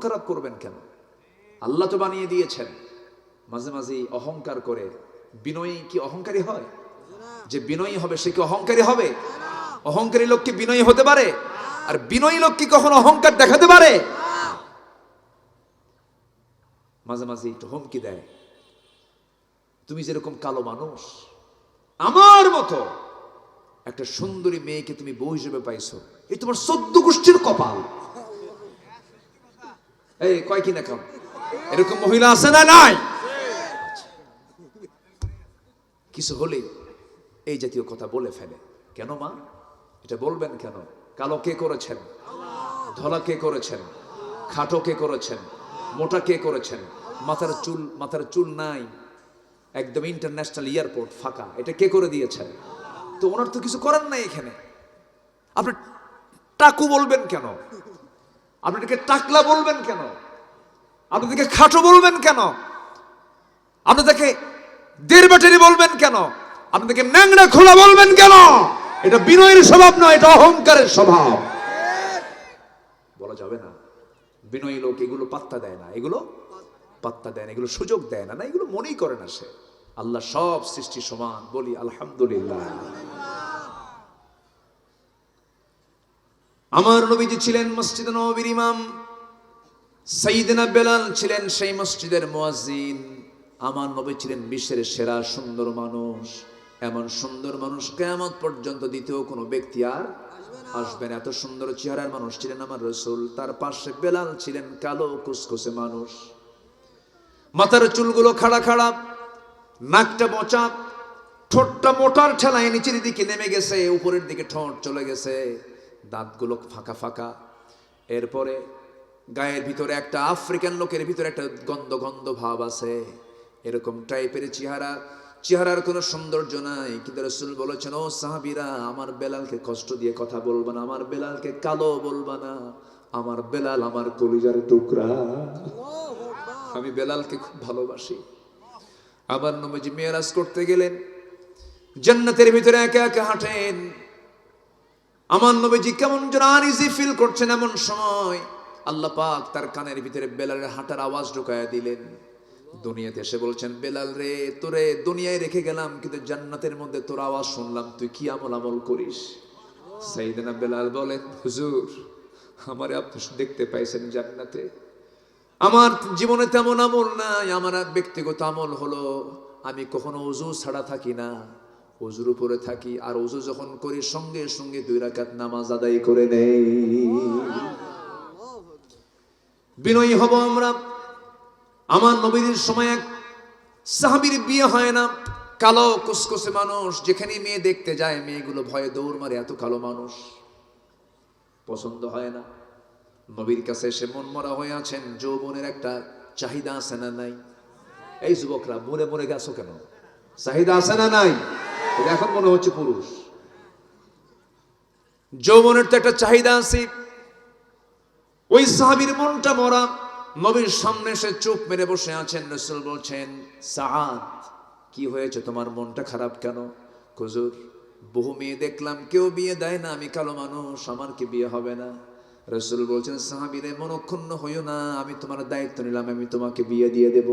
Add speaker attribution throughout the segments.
Speaker 1: খারাপ করবেন কেন? আল্লাহ তো বানিয়ে দিয়েছেন। মাঝে মাঝে অহংকার করে। বিনয়ী কি অহংকারী হয়? যে বিনয়ী হবে সে কি অহংকারী হবে? অহংকারী লোক কি বিনয়ী হতে পারে? আর বিনয়ী লোক কি কখনো অহংকার দেখাতে পারে? মাঝে মাঝে একটু হুমকি দেয়। তুমি যেরকম কালো মানুষ, আমার মতো একটা সুন্দরী মেয়েকে তুমি বউ হিসেবে পাইছো, এই তোমার সদ্য গোষ্ঠীর কপাল। এই, কয় কিনা কাম এরকম মহিলা আছে না নাই? কিছু হলে এই জাতীয় কথা বলে ফেলে। কেন মা? এটা বলবেন কেন? কালো কে করেছেন? ধলা কে করেছেন? খাটো কে করেছেন? মোটা কে করেছেন? মাথার চুল মাথার চুল নাই। একদম ইন্টারন্যাশনাল এয়ারপোর্ট ফাঁকা। এটা কে করে দিয়েছেন? তো ওনার তো কিছু করার নাই এখানে। আপনি টাকু বলবেন কেন? আপনাদেরকে টাকলা বলবেন কেন? আপনাদেরকে খাটো বলবেন কেন? আপনাদেরকে দেড় ব্যাটারি বলবেন কেন? আপনাদেরকে ন্যাংরা খোলা বলবেন কেন? এটা বিনয়ের স্বভাব নয়, এটা অহংকারের স্বভাব। বলা যাবে না। বিনয়ী লোক এগুলো পাত্তা দেয় না, এগুলো পাত্তা দেয় না, এগুলো সুযোগ দেয় না না, এগুলো মনেই করে না সে। আল্লাহ সব সৃষ্টি সমান, বলি আলহামদুলিল্লাহ। আমার নবীজি ছিলেন মসজিদ নবীর ইমাম। সাইদিনা বেলাল ছিলেন সেই মসজিদের মুয়াজ্জিন। আমার নবী ছিলেন বিশ্বের সেরা সুন্দর মানুষ। এমন সুন্দর মানুষ কেমন পর্যন্ত দ্বিতীয় কোনো ব্যক্তি আর আসবেন এত সুন্দর চেহারার মানুষ ছিলেন আমার রসুল। তার পাশে বেলাল ছিলেন কালো কুসকুসে মানুষ। মাথার চুলগুলো খাড়া খাড়া, নাকটা মোচা, ঠোঁটটা মোটার ঠেলায় নিচের দিকে নেমে গেছে, উপরের দিকে ঠোঁট চলে গেছে। দাঁতগুলো ফাঁকা ফাঁকা। এরপরে গায়ের ভিতরে একটা আফ্রিকান লোকের ভিতরে একটা গন্ধ গন্ধ ভাব আছে। এরকম টাইপের চেহারা। চেহারার কোনো সৌন্দর্য নাই। কিন্তু রসুল বলেছেন, ও সাহাবিরা, আমার বেলালকে কষ্ট দিয়ে কথা বলবা না, আমার বেলালকে কালো বলবা না। আমার বেলাল আমার কলিজার টুকরা। আমি বেলালকে খুব ভালোবাসি। আবার নবীজি মেয়েরাজ করতে গেলেন। জান্নাতের ভিতরে একা একা হাঁটেন। আমার নবীজি কেমন যেন আনইজি ফিল করছেন এমন সময় আল্লাহ পাক তার কানের ভিতরে বেলালের হাঁটার আওয়াজ ঢুকায়া দিলেন। দুনিয়াতে এসে বলছেন, বেলাল রে, তোরে দুনিয়ায় রেখে গেলাম, কিন্তু জান্নাতের মধ্যে তোর আওয়াজ শুনলাম, তুই কি আমল আমল করিস? সাইদিনা বেলাল বলেন, হুজুর, আমারে আপনি দেখতে পাইছেন জান্নাতে। আমার জীবনে তেমন আমল নাই, আমার ব্যক্তিগত আমল হলো, আমি কখনো উজু ছাড়া থাকি না। উজুর উপরে থাকি আর উজু যখন করি, সঙ্গে সঙ্গে দুই রাকাত নামাজ আদায় করে নেই। বিনয়ী হব আমরা। আমার নবীদের সময় এক সাহাবির বিয়ে হয় না। কালো, কুসকুসে মানুষ যেখানে মেয়ে দেখতে যায়, মেয়েগুলো ভয়ে দৌড় মারে, এত কালো মানুষ। পছন্দ হয় না। নবীর কাছে এসে মন মরা হয়ে আছেন। যৌবনের একটা চাহিদা আছে না নাই? এই যুবকরা মরে মরে গেছো কেন? চাহিদা আছে না নাই? এখন মনে হচ্ছে পুরুষ। যৌবনের তো একটা চাহিদা আছে। ওই সাহাবির মনটা মরা, নবীর সামনে এসে চুপ মেরে বসে আছেন, রসুল বলছেন সাদ কি হয়েছে তোমার মনটা খারাপ কেন? কুজুর বহু মেয়ে দেখলাম, কেউ বিয়ে দেয় না, আমি কালো মানুষ, আমার কি বিয়ে হবে না? রসুল বলছেন, সাহাবিরে মনক্ষুণ্ণ হইও না, আমি তোমার দায়িত্ব নিলাম, আমি তোমাকে বিয়ে দিয়ে দেব।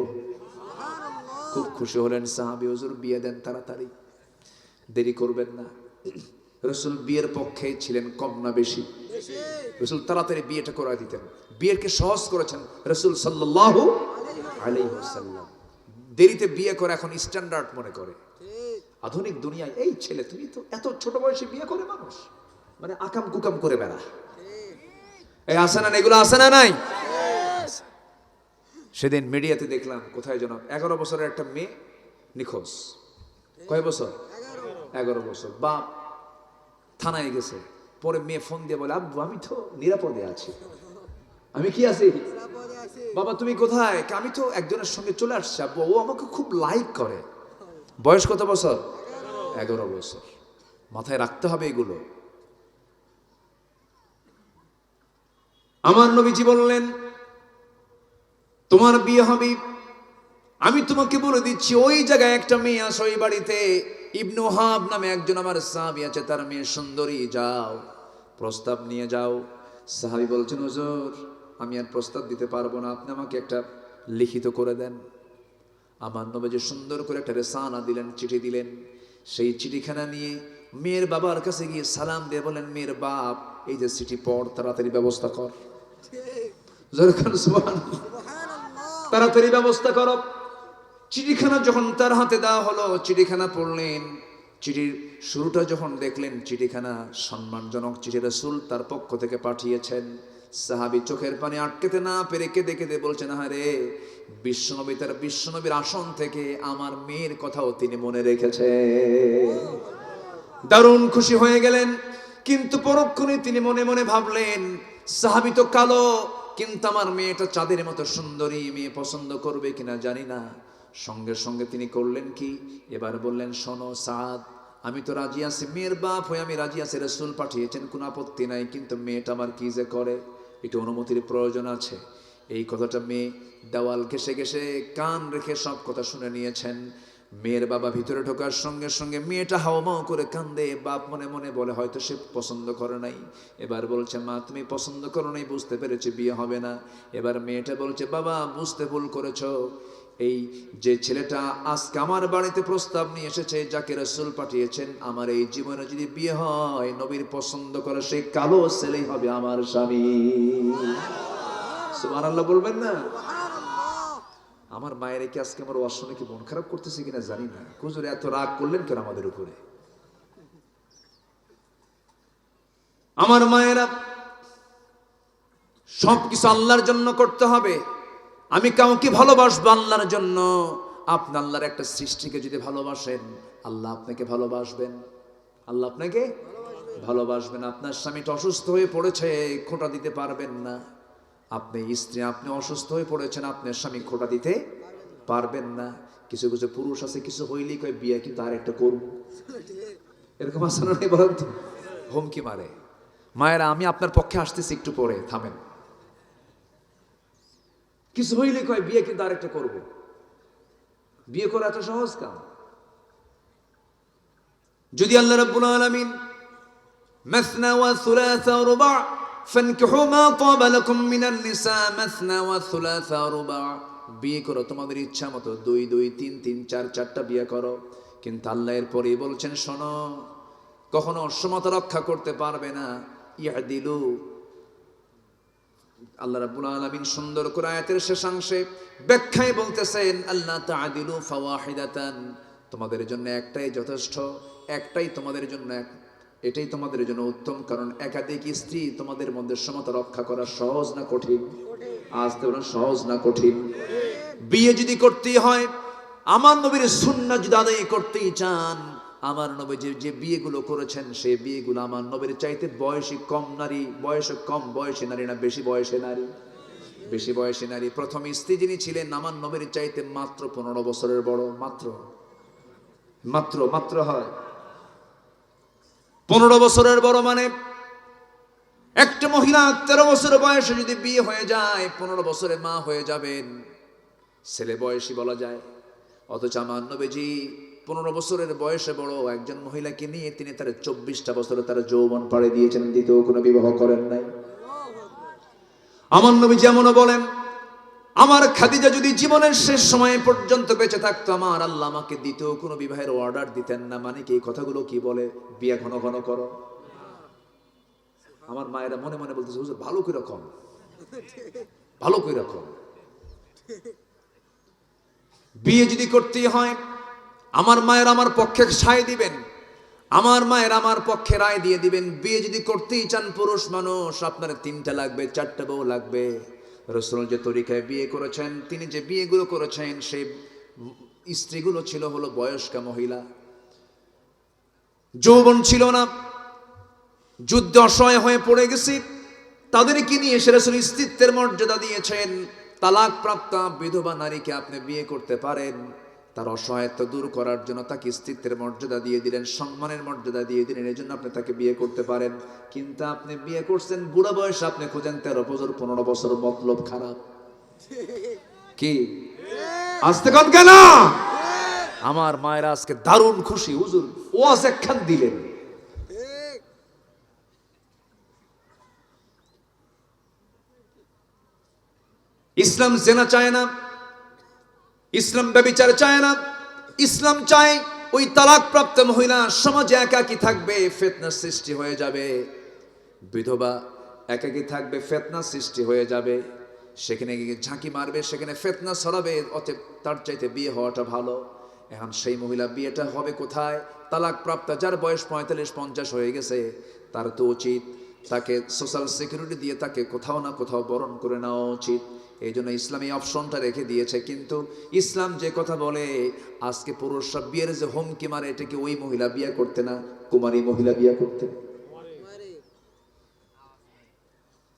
Speaker 1: খুব খুশি হলেন সাহাবি, হজুর, বিয়ে দেন তাড়াতাড়ি। দেরি করবেন না। রসুল বিয়ের পক্ষে ছিলেন কম না বেশি। রসুল তাড়াতাড়ি বিয়েটা করে দিতেন। বিয়েকে সহজ করেছেন রসুল সাল্লাহ আলাইসাল্লাম দেরিতে বিয়ে করে এখন স্ট্যান্ডার্ড মনে করে। আধুনিক দুনিয়ায়, এই ছেলে, তুমি তো এত ছোট বয়সে বিয়ে করে মানুষ। মানে আকাম কুকাম করে বেড়া। এই আসে না এগুলো আসে না নাই? সেদিন মিডিয়াতে দেখলাম, কোথায় যেন এগারো বছরের একটা মেয়ে নিখোঁজ। কয় বছর? এগারো বছর। বাপ থানায় গেছে। পরে মেয়ে ফোন দিয়ে বলে, আব্বু, আমি তো নিরাপদে আছি। আমি কি আছি? বাবা, তুমি কোথায়? আমি তো একজনের সঙ্গে চলে আসছি, আব্বু। ও আমাকে খুব লাইক করে। বয়স কত বছর? এগারো বছর। মাথায় রাখতে হবে এগুলো। আমার নবীজি বললেন, তোমার বিয়ে হবে। আমি তোমাকে বলে দিচ্ছি, ওই জায়গায় একটা মেয়ে আসো ওই বাড়িতে। ইবনু হাব নামে একজন আমার সাহাবি আছে তার মেয়ে সুন্দরী যাও প্রস্তাব নিয়ে যাও। সাহাবি বলছেন হুজুর আমি আর প্রস্তাব দিতে পারব না আপনি আমাকে একটা লিখিত করে দেন। আমার নবীজি সুন্দর করে একটা রেসানা দিলেন চিঠি দিলেন। সেই চিঠিখানা নিয়ে মেয়ের বাবার কাছে গিয়ে সালাম দিয়ে বলেন মেয়ের বাপ এই যে চিঠি পড় তাড়াতাড়ি ব্যবস্থা কর। তাড়াতাড়ি ব্যবস্থা করো। চিঠিখানা যখন তার হাতে দেওয়া হলো চিঠিখানা পড়লেন। চিঠির শুরুটা যখন দেখলেন চিঠিখানা সম্মানজনক চিঠি রসুল তার পক্ষ থেকে পাঠিয়েছেন। সাহাবি চোখের পানি আটকেতে না পেরে কেঁদে কেঁদে বলছেন আরে বিশ্বনবী তার বিশ্বনবীর আসন থেকে আমার মেয়ের কথাও তিনি মনে রেখেছে দারুণ খুশি হয়ে গেলেন, কিন্তু পরক্ষণে তিনি মনে মনে ভাবলেন, সাহাবি তো কালো, কিন্তু আমার মেয়েটা চাঁদের মতো সুন্দরী, মেয়ে পছন্দ করবে কিনা জানি না। সঙ্গে সঙ্গে তিনি করলেন কি? এবার বললেন, শোনো সাদ, আমি তো রাজি আছি। মেয়ের বাপ হয়ে আমি রাজি আছি। রসুল পাঠিয়েছেন, কোনো আপত্তি নাই, কিন্তু মেয়েটা আমার কি যে করে? একটু অনুমতির প্রয়োজন আছে। এই কথাটা মেয়ে দেওয়াল ঘেসে ঘেসে কান রেখে সব কথা শুনে নিয়েছেন। মেয়ের বাবা ভিতরে ঢোকার সঙ্গে সঙ্গে মেয়েটা হাওমাও করে কান্দে। বাপ মনে মনে বলে, হয়তো সে পছন্দ করে নাই। এবার বলছে, মা, তুমি পছন্দ করো নাই, বুঝতে পেরেছি, বিয়ে হবে না। এবার মেয়েটা বলছে, বাবা, বুঝতে ভুল করেছ। এই যে ছেলেটা আজকে আমার বাড়িতে প্রস্তাব নিয়ে এসেছে যাকে রসুল পাঠিয়েছেন আমার এই জীবনে যদি বিয়ে হয় নবীর পছন্দ করে সেই কালো ছেলেই হবে আমার স্বামী। সুবহানাল্লাহ বলবেন না? আমার মায়ের কি আজকে আমার শুনে কি মন খারাপ করতেছে কিনা জানি না। হুজুর এত রাগ করলেন কেন আমাদের উপরে? আমার মায়েরা সবকিছু আল্লাহর জন্য করতে হবে। আমি কাউকে ভালোবাসবো আল্লাহর জন্য। আপনি আল্লাহর একটা সৃষ্টিকে যদি ভালোবাসেন, আল্লাহ আপনাকে ভালোবাসবেন। আল্লাহ আপনাকে ভালোবাসবেন। আপনার স্বামীটা অসুস্থ হয়ে পড়েছে, খোঁটা দিতে পারবেন না। আপনি স্ত্রী, আপনি অসুস্থ হয়ে পড়েছেন, আপনার স্বামী খোঁটা দিতে পারবেন না। কিছু কিছু পুরুষ আছে, কিছু হইলেই কয়, বিয়ে কিন্তু আর একটা করব। এরকম না নাই বলেন তো? হুমকি মারে। মায়েরা, আমি আপনার পক্ষে আসতেছি একটু পরে, থামেন। কিছু হইলে কয়, বিয়ে কিন্তু আরেকটা করব। বিয়ে করা এত সহজ কাম? যদি আল্লাহ রাব্বুল আলামিন মাসনা ওয়া সুলাসা ওয়া রুবা ফানকিহু মা তাবা লাকুম মিনান নিসা মাসনা ওয়া সুলাসা রুবা। বিয়ে করো, তোমাদের ইচ্ছা মতো দুই দুই, তিন তিন, চার, চারটা বিয়ে করো। কিন্তু আল্লাহ এর পরেই বলছেন, শোনো, কখনো অসমতা রক্ষা করতে পারবে না। ইয়া দিলু আল্লাহ রাব্বুল আলামিন সুন্দর করে আয়াতের শেষাংশে ব্যাখ্যায় বলতেছেন আল্লাহ তাআদিলু ফাওয়াহিদাতান। তোমাদের জন্য একটাই যথেষ্ট, একটাই তোমাদের জন্য এক, এটাই তোমাদের জন্য উত্তম, কারণ একাধিক স্ত্রী তোমাদের মধ্যে সমতা রক্ষা করা সহজ না কঠিন? আজ বলেন সহজ না কঠিন। বিয়ে যদি করতেই হয়, আমার নবীর সুন্নাহ যদি আদায় করতেই চান আমার নবী যে যে বিয়েগুলো করেছেন, সে বিয়েগুলো আমার নবীর চাইতে বয়সী কম নারী, বয়সে কম বয়সী নারী না, বেশি বয়সী নারী। বেশি বয়সী নারী। প্রথম স্ত্রী যিনি ছিলেন, আমার নবীর চাইতে মাত্র পনেরো বছরের বড়, মাত্র। মাত্র মাত্র হয়। পনেরো বছরের বড় মানে একটা মহিলা তেরো বছর বয়সে যদি বিয়ে হয়ে যায়, পনেরো বছরে মা হয়ে যাবেন। ছেলে বয়সী বলা যায়। অথচ আমার নবীজি পনেরো বছরের বয়সে বড় একজন মহিলাকে নিয়ে তিনি তার চব্বিশটা বছরে তার যৌবন পাড়ে দিয়েছেন, দ্বিতীয় কোনো বিবাহ করেন নাই। আমার নবী যেমনও বলেন, আমার খাদিজা যদি জীবনের শেষ সময় পর্যন্ত বেঁচে থাকতো, আমার আল্লাহ আমাকে দ্বিতীয় কোনো বিবাহের অর্ডার দিতেন না। মানে কি এই কথাগুলো কি বলে? বিয়ে ঘন ঘন করো। আমার মায়েরা মনে মনে বলতেছে, হুজুর, ভালো করে রকম? ভালো করে রকম? বিয়ে যদি করতেই হয় আমার মায়ের আমার পক্ষে সায় দিবেন। আমার মায়ের আমার পক্ষে রায় দিয়ে দিবেন। বিয়ে যদি করতেই চান পুরুষ মানুষ, আপনার তিনটা লাগবে, চারটা বউ লাগবে। রসুল যে তরিকায় বিয়ে করেছেন, তিনি যে বিয়েগুলো করেছেন সেই স্ত্রীগুলো ছিল, হলো বয়স্কা মহিলা। যৌবন ছিল না। যুদ্ধ অসহায় হয়ে পড়ে গেছি। তাদেরকে নিয়ে এসে রসুল স্ত্রীত্বের মর্যাদা দিয়েছেন। তালাক প্রাপ্ত বিধবা নারীকে আপনি বিয়ে করতে পারেন। তার অসহায়ত্ব দূর করার জন্য তাকে স্ত্রীত্বের মর্যাদা দিয়ে দিলেন, সম্মানের মর্যাদা দিয়ে দিলেন এই জন্য আপনি তাকে বিয়ে করতে পারেন। কিন্তু আপনি বিয়ে করছেন, বুড়া বয়সে আপনি খোঁজেন, তেরো বছর, পনেরো বছর, মতলব খারাপ। কি? আসতে কন আমার মায়েরা আজকে দারুণ খুশি, হুজুর ওয়াজ একখান দিলেন। ইসলাম জেনা চায় না। ইসলাম ব্যবিচার চায় না। ইসলাম চায় ওই তালাকপ্রাপ্ত মহিলা সমাজে একাকি থাকবে, ফেতনার সৃষ্টি হয়ে যাবে। বিধবা একাকি থাকবে ফেতনা সৃষ্টি হয়ে যাবে। সেখানে গিয়ে ঝাঁকি মারবে, সেখানে ফেতনা ছড়াবে, অতএব তার চাইতে বিয়ে হওয়াটা ভালো। এখন সেই মহিলা বিয়েটা হবে কোথায়? তালাক প্রাপ্ত যার বয়স পঁয়তাল্লিশ, পঞ্চাশ হয়ে গেছে, তার তো উচিত তাকে সোশ্যাল সিকিউরিটি দিয়ে তাকে কোথাও না কোথাও বরণ করে নেওয়া উচিত। এই জন্য ইসলাম এই অপশনটা রেখে দিয়েছে। কিন্তু ইসলাম যে কথা বলে, আজকে পুরুষরা বিয়ের যে হুমকি মারে এটাকে ওই মহিলা বিয়ে করতে না কুমারী মহিলা বিয়ে করতে?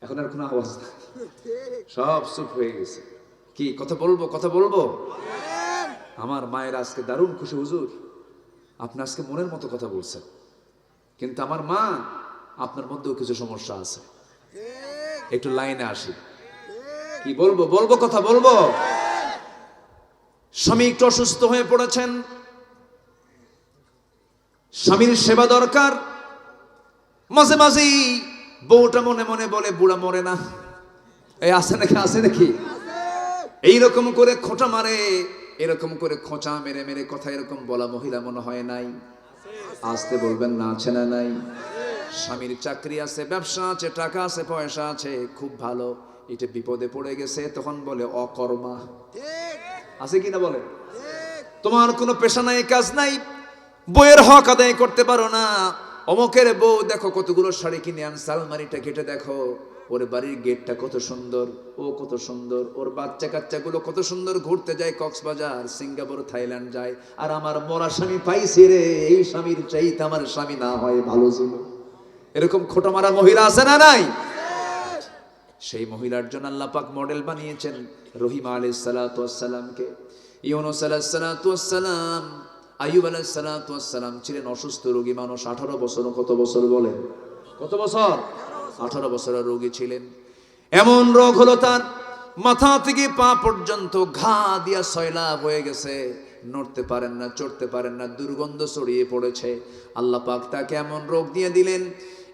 Speaker 1: এখন আর কোনো আওয়াজ। সব চুপ হয়ে গেছে। কি, কথা বলব কথা বলব? আমার মায়ের আজকে দারুণ খুশি, হুজুর। আপনি আজকে মনের মতো কথা বলছেন। কিন্তু আমার মা, আপনার মধ্যেও কিছু সমস্যা আছে। একটু লাইনে আসি। কি বলব? বলব কথা বলব? স্বামী একটু অসুস্থ হয়ে পড়েছেন। স্বামীর সেবা দরকার। মাঝে মাঝেই বউটা মনে মনে বলে, বুড়া মরে না। এই আছে নাকি? আছে নাকি? এইরকম করে খোঁটা মারে, এরকম করে খোঁচা মেরে মেরে কথা এরকম বলা মহিলা মনে হয় নাই। আসতে বলবেন না, আছে না নাই? স্বামীর চাকরি আছে, ব্যবসা আছে, টাকা আছে, পয়সা আছে, খুব ভালো। এটা বিপদে পড়ে গেছে তখন বলে অকর্মা। আছে কিনা বলে তোমার কোনো পেশা নাই কাজ নাই বইয়ের হক আদায় করতে পারো না। অমকের বউ দেখো কতগুলো শাড়ি কিনে আন সালমারিটা কেটে দেখো ওর বাড়ির গেটটা কত সুন্দর ও কত সুন্দর ওর বাচ্চা কাচ্চাগুলো কত সুন্দর ঘুরতে যায় কক্সবাজার সিঙ্গাপুর থাইল্যান্ড যায়। আর আমার মরা স্বামী পাইছি রে এই স্বামীর চাইতে আমার স্বামী না হয় ভালো ছিল। এরকম খোটা মারা মহিলা আছে না নাই? সেই মহিলার জন্য আল্লাহ পাক মডেল বানিয়েছেন রহিমা আলাই সালাতামকে ইউনুস আলাহ সালাতাম আয়ুব আলাহ সালাতাম ছিলেন অসুস্থ রোগী মানুষ, আঠারো বছর কত বছর বলেন? কত বছর? আঠারো বছরের রোগী ছিলেন। এমন রোগ হলো তার মাথা থেকে পা পর্যন্ত ঘা দিয়া সয়লাভ হয়ে গেছে, নড়তে পারেন না, চড়তে পারেন না, দুর্গন্ধ ছড়িয়ে পড়েছে। আল্লাহ পাক তাকে এমন রোগ দিয়ে দিলেন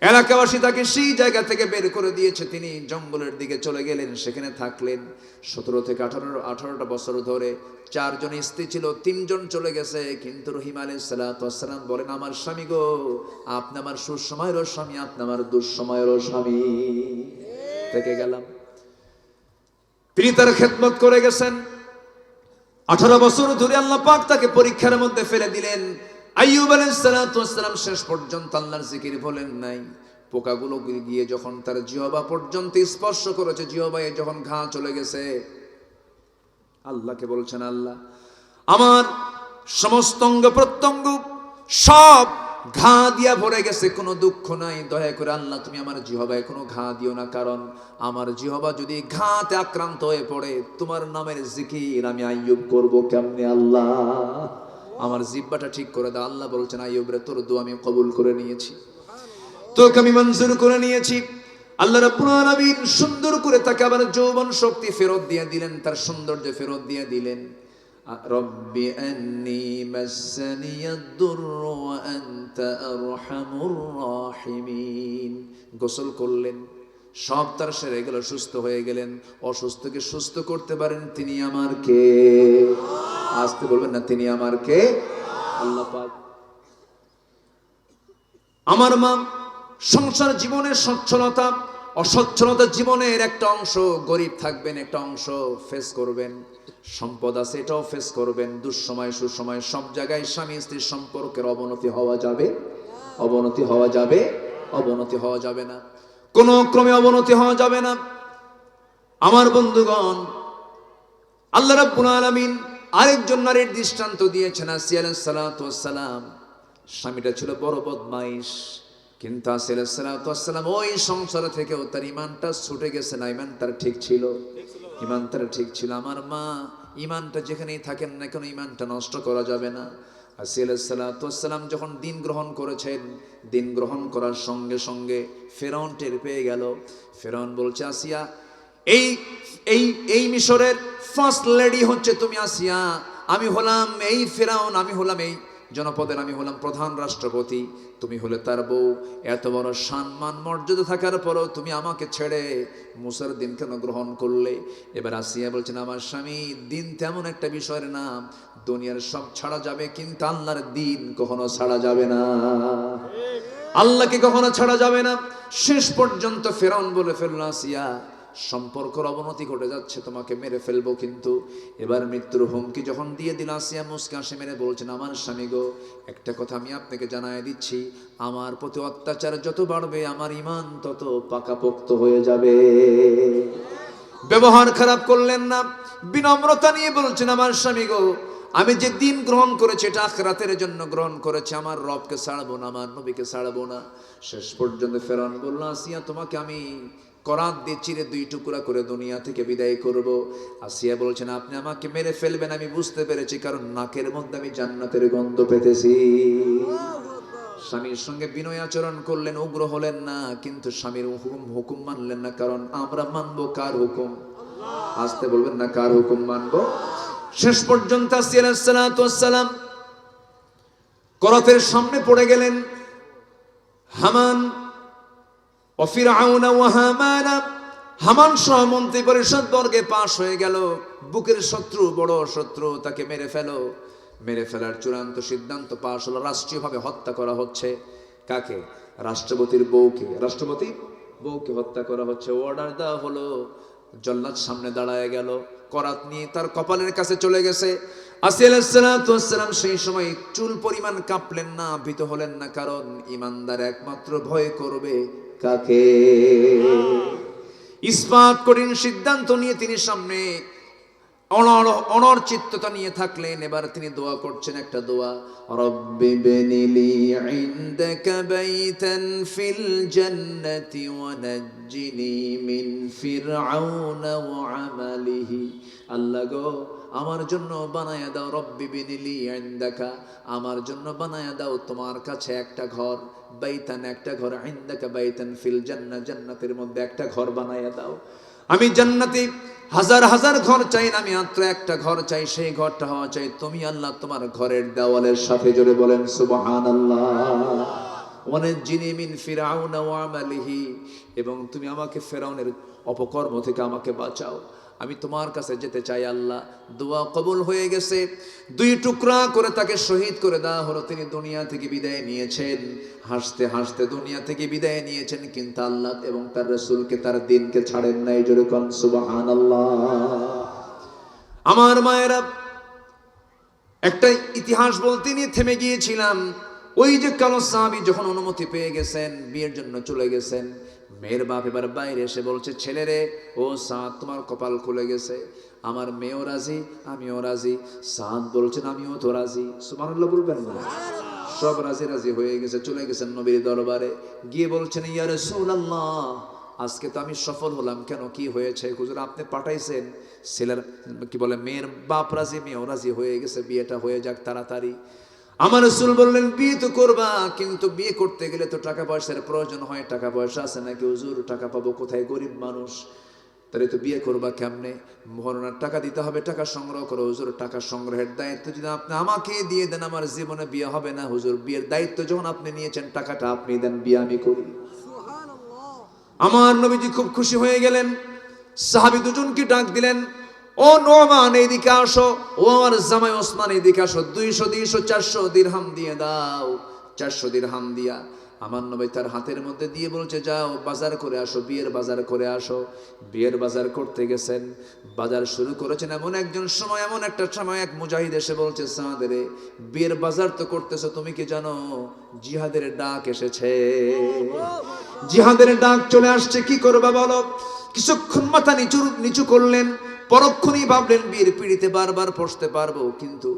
Speaker 1: এলাকাবাসী তাকে সেই জায়গা থেকে বের করে দিয়েছে। তিনি জঙ্গলের দিকে চলে গেলেন, সেখানে থাকলেন। সতেরো থেকে আঠারো, আঠারোটা বছর ধরে চারজন স্ত্রী ছিল, তিনজন চলে গেছে। কিন্তু রহিম আলী সালাম বলেন, আমার স্বামী গো, আপনি আমার সুসময়েরও স্বামী, আপনি আমার দুঃসময়েরও স্বামী। থেকে গেলাম। তিনি তার খেদমত করে গেছেন। আঠারো বছর ধরে আল্লাহ পাক তাকে পরীক্ষার মধ্যে ফেলে দিলেন। আইয়ুব আলাইসালাম শেষ পর্যন্ত আল্লাহর জিকির বলেন নাই। পোকাগুলো গিয়ে যখন তার জিহবা পর্যন্ত স্পর্শ করেছে, জিহবায় যখন ঘা চলে গেছে, আল্লাহকে বলছেন, আল্লাহ, আমার সমস্ত অঙ্গ প্রত্যঙ্গ সব ঘা দিয়া ভরে গেছে, কোনো দুঃখ নাই। দয়া করে আল্লাহ, তুমি আমার জিহবায় কোনো ঘা দিও না, কারণ আমার জিহবা যদি ঘাতে আক্রান্ত হয়ে পড়ে, তোমার নামের জিকির আমি আইয়ুব করব কেমনে, আল্লাহ? আমার জিব্বাটা ঠিক করে দাও। আল্লাহ বলছেন আইয়ুব রে তোর দোয়া আমি কবুল করে নিয়েছি। তোকে আমি মঞ্জুর করে নিয়েছি। আল্লাহ রাব্বুল আলামিন সুন্দর করে তাকে আবার যৌবন শক্তি ফেরত দিয়ে দিলেন, তার সৌন্দর্য ফেরত দিয়ে দিলেন। রব্বি আন্নি মাসানিয়াদ-দুররু ওয়া আনতা আরহামুর রাহিমিন। গোসল করলেন। সব তার সেরে গেল, সুস্থ হয়ে গেলেন। অসুস্থকে সুস্থ করতে পারেন তিনি আমার কে? আসতে বলবেন না, তিনি আমার কে? আল্লাহ আমার মা, সংসার জীবনের সচ্ছলতা, অসচ্ছলতা জীবনের একটা অংশ, গরিব থাকবেন, একটা অংশ ফেস করবেন। সম্পদ আছে, এটাও ফেস করবেন। দুঃসময়, সুসময়, সব জায়গায় স্বামী স্ত্রীর সম্পর্কের অবনতি হওয়া যাবে। অবনতি হওয়া যাবে, অবনতি হওয়া যাবে না। কোনো ক্রমে অবনতি হওয়া যাবে না। আমার বন্ধুগণ, আল্লাহ রাব্বুল আলামিন আরেকজন নারীর দৃষ্টান্ত দিয়েছেন আসিয়া আলাইহিস সালাতু ওয়াস সালাম। স্বামীটা ছিল বড় বদমাইশ, কিন্তু আসিয়া আলাইহিস সালাতু ওয়াস সালাম ওই সংসার থেকেও তার ইমানটা ছুটে গেছে না ইমান তার ঠিক ছিল। ইমান তার ঠিক ছিল। আমার মা ইমানটা যেখানেই থাকেন না কেন ইমানটা নষ্ট করা যাবে না। সালাতু যখন দিন গ্রহণ করেছেন, দিন গ্রহণ করার সঙ্গে সঙ্গে ফেরন টের পেয়ে গেল। ফেরন বলছে, আসিয়া, এই এই এই মিশরের ফার্স্ট লেডি হচ্ছে তুমি, আসিয়া। আমি হলাম এই ফেরাউন, আমি হলাম এই। জনপদের আমি হলাম প্রধান রাষ্ট্রপতি। তুমি হলে তার বউ। এত বড় সম্মান, মর্যাদা থাকার পরও তুমি আমাকে ছেড়ে মুসার দিন কেন গ্রহণ করলে? এবার আসিয়া বলছেন আমার স্বামী, দিন তেমন একটা বিষয়ের নাম। দুনিয়ার সব ছাড়া যাবে, কিন্তু আল্লাহর দিন কখনো ছাড়া যাবে না। আল্লাহকে কখনো ছাড়া যাবে না। শেষ পর্যন্ত ফেরাউন বলে ফেলল আসিয়া। সম্পর্কের অবনতি ঘটে যাচ্ছে, তোমাকে মেরে ফেলব কিন্তু। এবার মৃত্যুর হুমকি যখন দিয়ে দিল আসিয়া মুসকে আসে মেরে বলছেন, আমার স্বামী গো, একটা কথা আমি আপনাকে জানাই দিচ্ছি। আমার প্রতি অত্যাচার যত বাড়বে, আমার ইমান তত পাকাপোক্ত হয়ে যাবে। ব্যবহার খারাপ করলেন না, বিনম্রতা নিয়ে বলছেন, আমার স্বামী গো, আমি যে দিন গ্রহণ করেছি, এটা আখরাতের জন্য গ্রহণ করেছি। আমার রবকে ছাড়বো না, আমার নবীকে ছাড়বো না। শেষ পর্যন্ত ফেরান বলল, আসিয়া তোমাকে আমি করাত দিয়ে চিরে দুই টুকরা করে দুনিয়া থেকে বিদায় করব। আসিয়া বলছেন, আপনি আমাকে মেরে ফেলবেন, আমি বুঝতে পেরেছি, কারণ নাকের মধ্যে আমি জান্নাতের গন্ধ পেতেছি। স্বামীর সঙ্গে বিনয় আচরণ করলেন, উগ্র হলেন না, কিন্তু স্বামীর হুকুম হুকুম মানলেন না, কারণ আমরা মানবো, কার হুকুম? আসতে বলবেন না, কার হুকুম মানবো? শেষ পর্যন্ত আসিয়ালাম করতের সামনে পড়ে গেলেন হামান অফির আউনা ও হামানা সহ মন্ত্রী পরিষদ বর্গে পাশ হয়ে গেল। বুকের শত্রু, বড় শত্রু, তাকে মেরে ফেলো। মেরে ফেলার চূড়ান্ত সিদ্ধান্ত পাশ হলো, রাষ্ট্রীয়ভাবে হত্যা করা হচ্ছে। কাকে? রাষ্ট্রপতির বউকে। রাষ্ট্রপতি বউকে হত্যা করা হচ্ছে। অর্ডার দেওয়া হলো। জল্লাদ সামনে দাঁড়ায় গেল। করাত নিয়ে তার কপালের কাছে চলে গেছে। আসিয়ালাম সেই সময় চুল পরিমাণ কাঁপলেন না, ভীত হলেন না, কারণ ইমানদার একমাত্র ভয় করবে কাকে ইস্পাত কঠিন সিদ্ধান্ত নিয়ে তিনি সামনে অনর অনর চিত্ততা নিয়ে থাকলেন। এবার তিনি দোয়া করছেন, একটা দোয়া। রব্বি বেনিলি ইনদাকা বাইতান ফিল জান্নাতি ওয়া নাজ্জিনি মিন ফিরআউনা ওয়া আমালিহি। আল্লাহ গো আমার জন্য বানায়া দাও, রব্বি বেনিলি ইনদাকা। আমার জন্য বানায়া দাও তোমার কাছে একটা ঘর, বাইতান একটা ঘর, ইনদাকা বাইতান ফিল জান্নাহ, জান্নাতের মধ্যে একটা ঘর বানায়া দাও। আমি জান্নাতে হাজার হাজার ঘর চাই না, আমি মাত্র একটা ঘর চাই, সেই ঘরটা হওয়া চাই। তুমি আল্লাহ তোমার ঘরের দেওয়ালের সাথে জুড়ে বলেন সুবহান আল্লাহ জিনি মিন ফিরাউনা এবং তুমি আমাকে ফেরাউনের অপকর্ম থেকে আমাকে বাঁচাও। আমি তোমার কাছে যেতে চাই আল্লাহ। দোয়া কবুল হয়ে গেছে। দুই টুকরা করে তাকে শহীদ করে দেওয়া হলো। তিনি দুনিয়া থেকে বিদায় নিয়েছেন। হাসতে হাসতে দুনিয়া থেকে বিদায় নিয়েছেন, কিন্তু আল্লাহ এবং তার রসুলকে তার দিনকে ছাড়েন নাই জোরে কন সুবাহান আমার মায়েরা, একটা ইতিহাস বলতে নিয়ে থেমে গিয়েছিলাম। ওই যে কালো সাহাবি যখন অনুমতি পেয়ে গেছেন, বিয়ের জন্য চলে গেছেন মেয়ের বাপ এবার বাইরে এসে বলছে, ছেলেরে, ও সাঁত তোমার কপাল খুলে গেছে। আমার মেয়েও রাজি, আমিও রাজি। সাঁত বলছেন আমিও তো রাজি। সুমানুল্লাহ বলবেন না। সব রাজি রাজি হয়ে গেছে, চলে গেছেন নবীর দরবারে। গিয়ে বলছেন, ইয়া রাসূলুল্লাহ, আজকে তো আমি সফল হলাম। কেন, কি হয়েছে? হুজুর, আপনি পাঠাইছেন। ছেলের, কি বলে, মেয়ের বাপ রাজি, মেয়েও রাজি হয়ে গেছে, বিয়েটা হয়ে যাক তাড়াতাড়ি। আমার রসুল বললেন বিয়ে তো করবা কিন্তু বিয়ে করতে গেলে তো টাকা পয়সার প্রয়োজন হয়। টাকা পয়সা আছে নাকি? হুজুর টাকা পাবো কোথায়? গরিব মানুষ। তাহলে তো বিয়ে করবা কেমনে? মহরণার টাকা দিতে হবে টাকা সংগ্রহ করো। হুজুর টাকা সংগ্রহের দায়িত্ব যদি আপনি আমাকে দিয়ে দেন আমার জীবনে বিয়ে হবে না। হুজুর বিয়ের দায়িত্ব যখন আপনি নিয়েছেন টাকাটা আপনি দেন বিয়ে আমি করি। আমার নবীজি খুব খুশি হয়ে গেলেন। সাহাবি দুজনকে ডাক দিলেন। ও নোমান, এইদিকে আসো। ও আমার জামাই ওসমান, এইদিকে আসো। দুইশো দুইশো, চারশো দিরহাম দিয়ে দাও। চারশো দিরহাম দিয়া আমার নবী তার হাতের মধ্যে দিয়ে বলছে, যাও, বাজার করে আসো, বিয়ের বাজার করে আসো। বিয়ের বাজার করতে গেছেন। বাজার শুরু করেছেন এমন একজন সময়, এমন একটা সময়, এক মুজাহিদ এসে বলছে সাঁদেরে বিয়ের বাজার তো করতেছো, তুমি কি জানো? জিহাদের ডাক এসেছে। জিহাদের ডাক চলে আসছে, কি করবা বলো? কিছুক্ষণ মাথা নিচু নিচু করলেন। পরক্ষণই ভাবলেন, বীর পিড়িতে বারবার পড়তে পারব, কিন্তু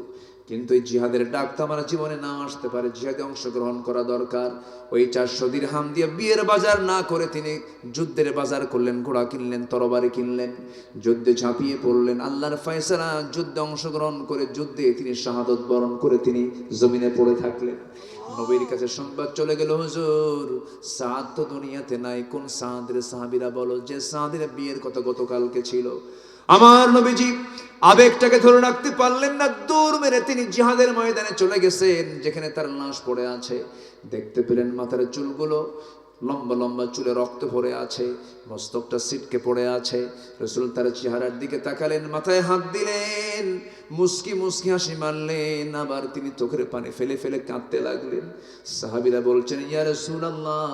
Speaker 1: কিন্তু এই জিহাদের ডাক তো আমার জীবনে না আসতে পারে। জিহাদে অংশগ্রহণ করা দরকার। ওই চারশো দিরহাম দিয়ে বিয়ের বাজার না করে তিনি যুদ্ধের বাজার করলেন, ঘোড়া কিনলেন, তরবারি কিনলেন, যুদ্ধে ঝাঁপিয়ে পড়লেন। আল্লাহর ফয়সালা, যুদ্ধে অংশগ্রহণ করে যুদ্ধে তিনি শাহাদত বরণ করে তিনি জমিনে পড়ে থাকলেন। নবীর কাছে সংবাদ চলে গেল, হুজুর, সাদ তো দুনিয়াতে নাই। কোন সাদের সাহাবিরা বলো যে সাদের বিয়ের কথা গতকালকে ছিল? আমার নবীজি আবেগটাকে ধরে রাখতে পারলেন না দৌড় মেরে তিনি জিহাদের ময়দানে চলে গেছেন, যেখানে তার লাশ পড়ে আছে। দেখতে পেলেন মাথার চুলগুলো, লম্বা লম্বা চুলে রক্ত ভরে আছে, মস্তকটা সিটকে পড়ে আছে। রসুল তার চেহারার দিকে তাকালেন, মাথায় হাত দিলেন। মুস্কি মুস্কি হাসি মারলেন, আবার তিনি চোখের পানি ফেলে ফেলে কাঁদতে লাগলেন। সাহাবিরা বলছেন, ইয়া রসুল আল্লাহ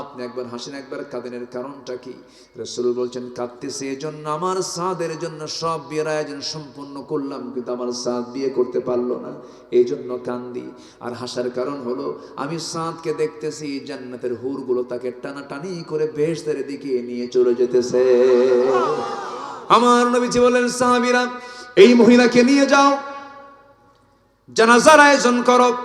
Speaker 1: আপনি একবার হাসেন, একবার কাঁদেনের কারণটা কি? রসুল বলছেন, কাঁদতেছে এজন্য, আমার সাদের জন্য সব বিয়ের আয়োজন সম্পূর্ণ করলাম, কিন্তু আমার সাদ বিয়ে করতে পারল না এই জন্য কান্দি। আর হাসার কারণ হলো, আমি সাঁতকে দেখতেছি, জান্নাতের হুরগুলো তাকে টানাটানি করে বেহেশতের দিকে নিয়ে চলে যেতেছে। আমার নবীজি বলেন সাহাবিরা এই মহিলাকে নিয়ে যাও। জানাজার আয়োজন করো।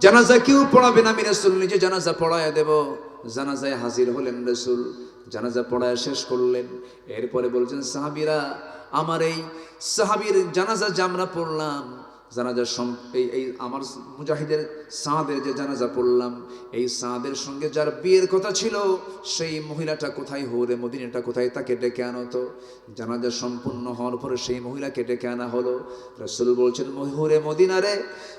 Speaker 1: জানাজা কেউ পড়াবে না আমি রসুল নিজে জানাজা পড়ায় দেব। জানাজায় হাজির হলেন রসুল। জানাজা পড়ায় শেষ করলেন। এরপরে বলছেন, সাহাবিরা, আমার এই সাহাবির জানাজা যে আমরা পড়লাম জানাজার এই এই আমার মুজাহিদের সাঁদের যে জানাজা পড়লাম, এই সাঁদের সঙ্গে যার বিয়ের কথা ছিল, সেই মহিলাটা কোথায় হোরে মদিনাটা কোথায়, তাকে ডেকে আনো তো। জানাজা সম্পূর্ণ হওয়ার পরে সেই মহিলাকে ডেকে আনা হলো। রসুল বলছেন মহুরে মদিনারে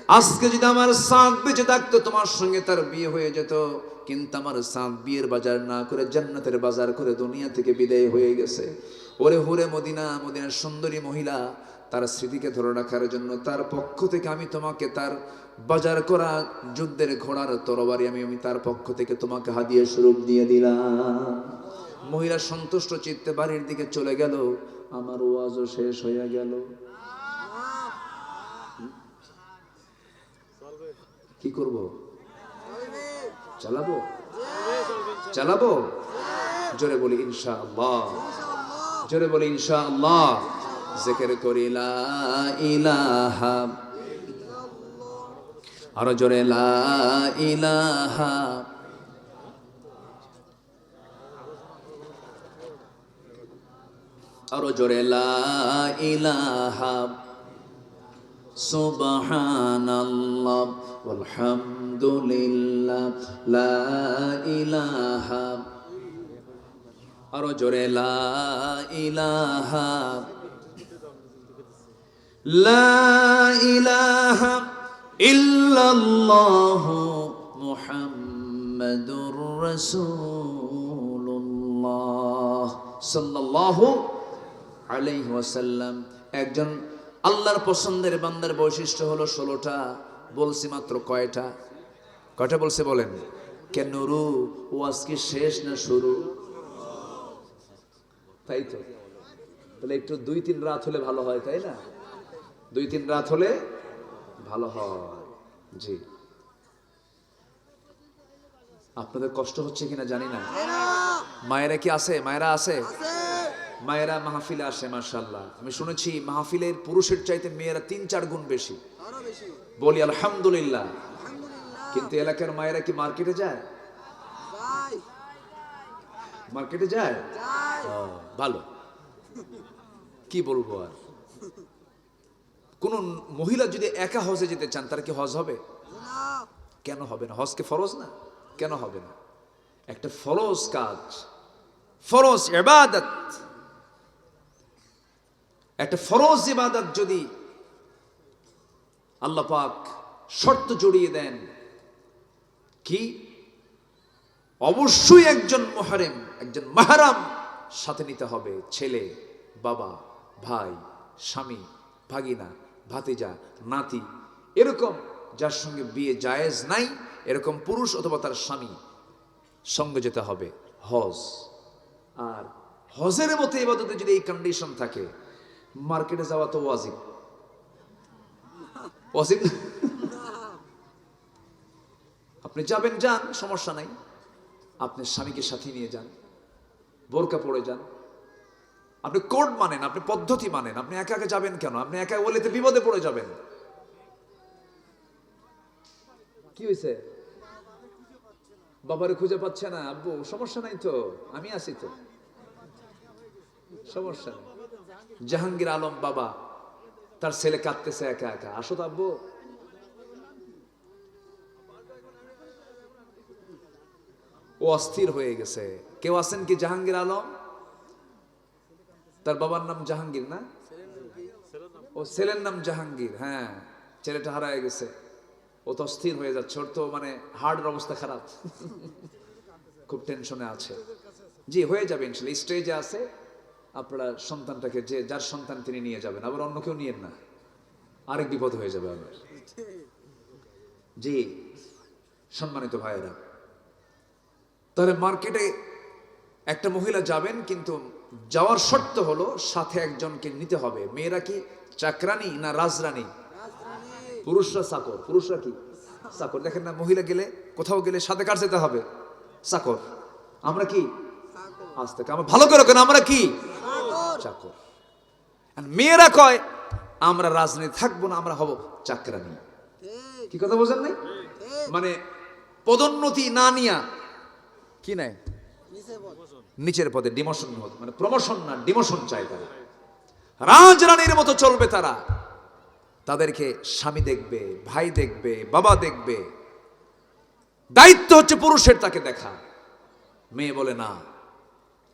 Speaker 1: আজকে যদি আমার সাঁত বেঁচে থাকতো, তোমার সঙ্গে তার বিয়ে হয়ে যেত। কিন্তু আমার সাঁত বিয়ের বাজার না করে জান্নাতের বাজার করে দুনিয়া থেকে বিদায় হয়ে গেছে। ওরে হুরে মদিনা, মদিনার সুন্দরী মহিলা তার স্মৃতিকে ধরে রাখার জন্য তার পক্ষ থেকে আমি তোমাকে তার বাজার করা যুদ্ধের ঘোড়ার তরবারি আমি আমি তার পক্ষ থেকে তোমাকে হাদিয়ে স্বরূপ দিয়ে দিলাম। মহিলা সন্তুষ্ট চিত্তে বাড়ির দিকে চলে গেল। আমার ওয়াজও শেষ হয়ে গেল। কি করব? চালাবো? চালাবো? জোরে বলি ইনশা আল্লাহ জোরে বলি ইনশা আল্লাহ জেকের করি, লা ইলাহা। আরও জোরে, লা ইলাহা। আরও জোরে, লা ইলাহা। সুবহানাল্লাহ walhamdulillah লা ইলাহা। আরও জোরে, লা ইলাহা। একজন আল্লাহর পছন্দের বান্দার বৈশিষ্ট্য হলো ষোলোটা, বলছি মাত্র কয়টা? কয়টা বলছে বলেন? কেন রু ও আজকে শেষ না শুরু? তাই তো। তাহলে একটু দুই তিন রাত হলে ভালো হয়, তাই না? দুই তিন রাত হলে ভালো হয়। জি। আপনাদের কষ্ট হচ্ছে কিনা জানি না। মায়েরা! কি আছে? মায়েরা আছে? মায়েরা মাহফিলে আসে মার্শাল্লাহ আমি শুনেছি মাহফিলের পুরুষের চাইতে মেয়েরা তিন চার গুণ বেশি। বলি আলহামদুলিল্লাহ। কিন্তু এলাকার মায়েরা কি মার্কেটে যায়? মার্কেটে যায়? ভালো। কি বলব আর? কোন মহিলা যদি একা হজে যেতে চান তার কি হজ হবে? কেন হবে না? হজকে ফরজ না? কেন হবে না? একটা ফরজ কাজ। ফরজ ইবাদত। একটা ফরজ ইবাদত যদি আল্লাহ পাক শর্ত জড়িয়ে দেন কি? অবশ্যই একজন মহারেম একজন মাহারাম সাথে নিতে হবে। ছেলে বাবা ভাই স্বামী ভাগিনা। ভাতিজা, নাতি, এরকম যার সঙ্গে বিয়ে জায়েজ নাই, এরকম পুরুষ অথবা তার স্বামী, সঙ্গে যেতে হবে হজ। আর হজের মতো এবাদতে যদি এই কন্ডিশন থাকে মার্কেটে যাওয়া তো ওয়াজিব। ওয়াজিব? আপনি যাবেন, যান, সমস্যা নাই। আপনি স্বামীকে সাথে নিয়ে যান, বোরকা পড়ে যান। আপনি কোড মানেন, আপনি পদ্ধতি মানেন, আপনি একা একা যাবেন কেন? আপনি একা বলে বিপদে পড়ে যাবেন। কি হয়েছে বাবারে খুঁজে পাচ্ছে না। আব্বু, সমস্যা নাই তো? আমি আছি তো। সমস্যা নেই। জাহাঙ্গীর আলম বাবা, তার ছেলে কাঁদতেছে একা একা। আসো তো আব্বু। ও অস্থির হয়ে গেছে। কেউ আছেন কি জাহাঙ্গীর আলম? তার বাবার নাম জাহাঙ্গীর না? ও, ছেলের নাম জাহাঙ্গীর হ্যাঁ। ছেলেটা হারায় গেছে। ও তো অস্থির হয়ে যাচ্ছে, ওর তো মানে হার্টের অবস্থা খারাপ। খুব টেনশনে আছে। জি, হয়ে যাবে ইনশাল্লাহ। স্টেজে আছে, আপনারা সন্তানটাকে যে, যার সন্তান তিনি নিয়ে যাবেন, আবার অন্য কেউ নিয়েন না। আরেক বিপদ হয়ে যাবে আবার। জি, সম্মানিত ভাইয়েরা। তাহলে মার্কেটে একটা মহিলা যাবেন, কিন্তু যাওয়ার শর্ত হলো সাথে একজনকে নিতে হবে। মেয়েরা কি চাকরানি না রাজরানী? পুরুষরা চাকর। পুরুষরা কি? চাকর। দেখেন না মহিলা গেলে কোথাও গেলে সাথে কার যেতে হবে? চাকর। আমরা কি? আজ থেকে আমরা ভালো করে কেন আমরা কি? চাকর। মেয়েরা কয় আমরা রাজনীতি থাকব না আমরা হব চাকরানি। কি কথা বোঝেন নাই? মানে পদোন্নতি না নিয়া কি নাই? নিচের পদে ডিমোশন মানে প্রমোশন না ডিমোশন চাই তারা। রাজরানীর মতো চলবে তারা। তাদেরকে স্বামী দেখবে, ভাই দেখবে, বাবা দেখবে। দায়িত্ব হচ্ছে পুরুষের তাকে দেখা। মেয়ে বলে, না,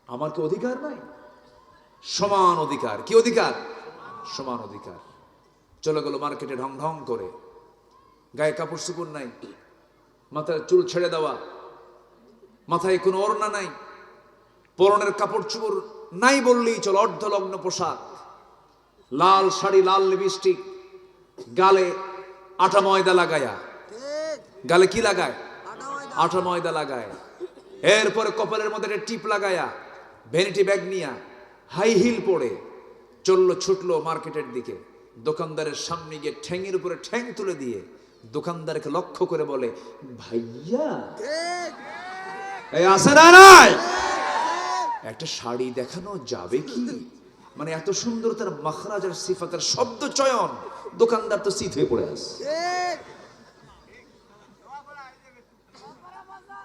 Speaker 1: আমার কি অধিকার নাই? সমান অধিকার। কি অধিকার? সমান অধিকার। চলে গেল মার্কেটে ঢং ঢং করে। গায়ে কাপড় চুপড় নাই। মাথায় চুল ছেড়ে দেওয়া। মাথায় কোনো ওড়না নাই পরনের কাপড় চুপড় নাই বললেই চলো অর্ধলগ্ন পোশাক। লাল শাড়ি লাল লিপস্টিক গালে আটা ময়দা লাগায়া। গালে কি লাগায়? আটা ময়দা। লাগায়। এরপরে কপালের মধ্যে একটা টিপ লাগায়া ভ্যানিটি ব্যাগ নিয়া হাই হিল পরে চলল ছুটলো মার্কেটের দিকে। দোকানদারের সামনে গিয়ে ঠ্যাঙের উপরে ঠ্যাং তুলে দিয়ে দোকানদারকে লক্ষ্য করে বলে ভাইয়া আসে না নাই? একটা শাড়ি দেখানো যাবে কি? মানে এত সুন্দর তার মখরাজের সিফাতের শব্দ চয়ন। দোকানদার তো সিট হয়ে পড়ে আছে।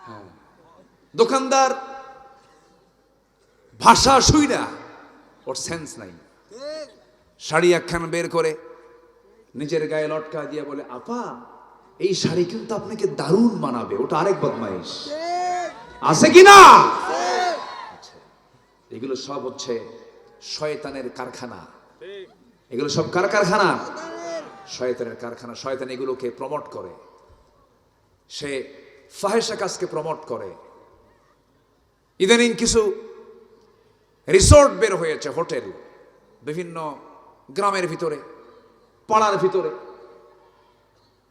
Speaker 1: হ্যাঁ। দোকানদার, ভাষা শুই না। ওর সেন্স নাই। শাড়ি একখান বের করে, নিজের গায়ে লটকা দিয়ে বলে, আপা, এই শাড়ি কিন্তু আপনাকে দারুণ মানাবে। ওটা আরেক বদমাইশ। আছে কি না। এগুলো সব হচ্ছে শয়তানের কারখানা। এগুলো সব কার কারখানা? শয়তানের কারখানা। শয়তান এগুলোকে প্রমোট করে। সে ফাহেসা কাজকে প্রমোট করে। ইদানিং কিছু রিসোর্ট বের হয়েছে, হোটেল। বিভিন্ন গ্রামের ভিতরে, পাড়ার ভিতরে।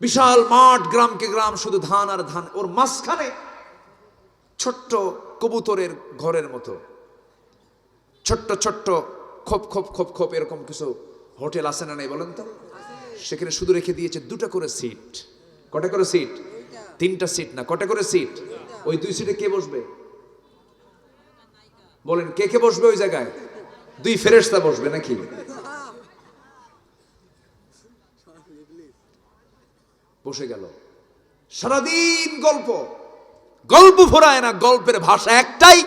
Speaker 1: বিশাল মাঠ, গ্রামকে গ্রাম, শুধু ধান আর ধান। ওর মাঝখানে ছোট্ট কবুতরের ঘরের মতো। ছোট্ট ছোট্ট, খোপ খোপ খোপ খোপ এরকম কিছু হোটেল আছে না নাই বলেন তো? সেখানে শুধু রেখে দিয়েছে দুটা করে সিট। কটা করে সিট? তিনটা সিট না, কটা করে সিট? ওই দুই সিটে কে বসবে? বলেন, কে কে বসবে ওই জায়গায়? দুই ফেরেশতা বসবে নাকি? বসে গেল। সারাদিন গল্প। গল্প ফোরায় না গল্পের ভাষা একটাই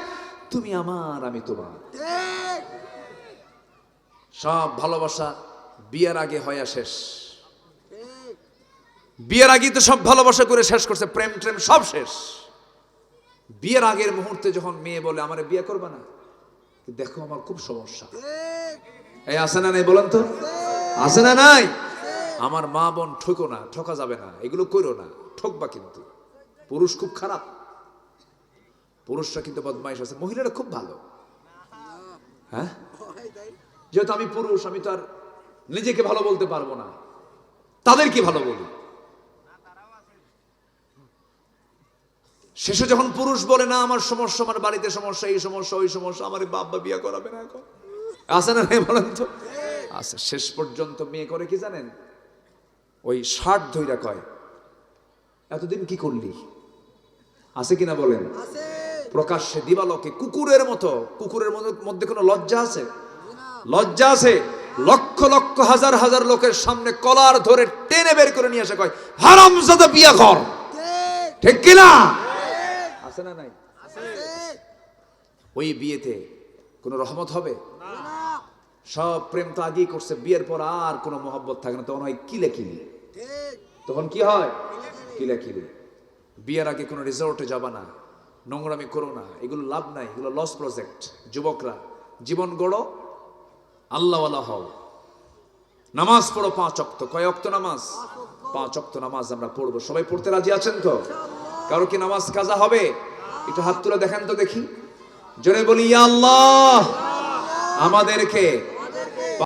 Speaker 1: তুমি আমার আমি তোমার। সব ভালোবাসা বিয়ের আগে হয়ে শেষ। বিয়ের আগে তো সব ভালোবাসা করে শেষ করছে প্রেম ট্রেম সব শেষ। বিয়ের আগের মুহূর্তে যখন মেয়ে বলে আমার বিয়ে করবে না? দেখো আমার খুব সমস্যা। এই আছে না নাই বলেন তো? আছে না নাই? আমার মা বোন ঠকো না ঠকা যাবে না এগুলো করো না ঠকবা কিন্তু। পুরুষ খুব খারাপ। পুরুষরা কিন্তু বদমাইশ আছে, মহিলারা খুব ভালো। হ্যাঁ? যেহেতু আমি পুরুষ, আমি তো আর নিজেকে ভালো বলতে পারব না। তাদের কি ভালো বলি। শেষে যখন পুরুষ বলে, না, আমার সমস্যা, আমার বাড়িতে সমস্যা, এই সমস্যা, ওই সমস্যা, আমার বাবা বিয়ে করাবে না এখন। আছে না বলেন তো? আচ্ছা শেষ পর্যন্ত মেয়ে করে কি জানেন? ওই ষাট ধৈরা কয়, এতদিন কি করলি? আছে কিনা বলেন? প্রকাশ্যে দিবালকে কুকুরের মতো, কুকুরের মধ্যে- কোনো লজ্জা আছে? লজ্জা আছে? লক্ষ লক্ষ, হাজার হাজার লোকের সামনে কলার ধরে টেনে বের করে নিয়ে আসে কয় হারামজাদা বিয়া ঘর। ঠিক কিনা আছে না নাই? ওই বিয়েতে কোনো রহমত হবে? সব প্রেম তো আগেই করছে, বিয়ের পর আর কোনো মহব্বত থাকে না। তখন হয় কিলে কিলি তখন কি হয়? কিলে কিলি বিয়ের আগে কোনো রিসোর্টে যাবা না। নোংরামি করো না, এগুলো লাভ নাই, এগুলো লস প্রজেক্ট যুবকরা, জীবন গড়ো, আল্লাহওয়ালা হও। নামাজ পড়ো পাঁচ অক্ত। কয় অক্ত নামাজ? পাঁচ অক্ত নামাজ আমরা পড়ব। সবাই পড়তে রাজি আছেন তো? কারও কি নামাজ কাজা হবে? একটু হাত তুলে দেখেন তো দেখি। জোরে বলি আল্লাহ! আমাদেরকে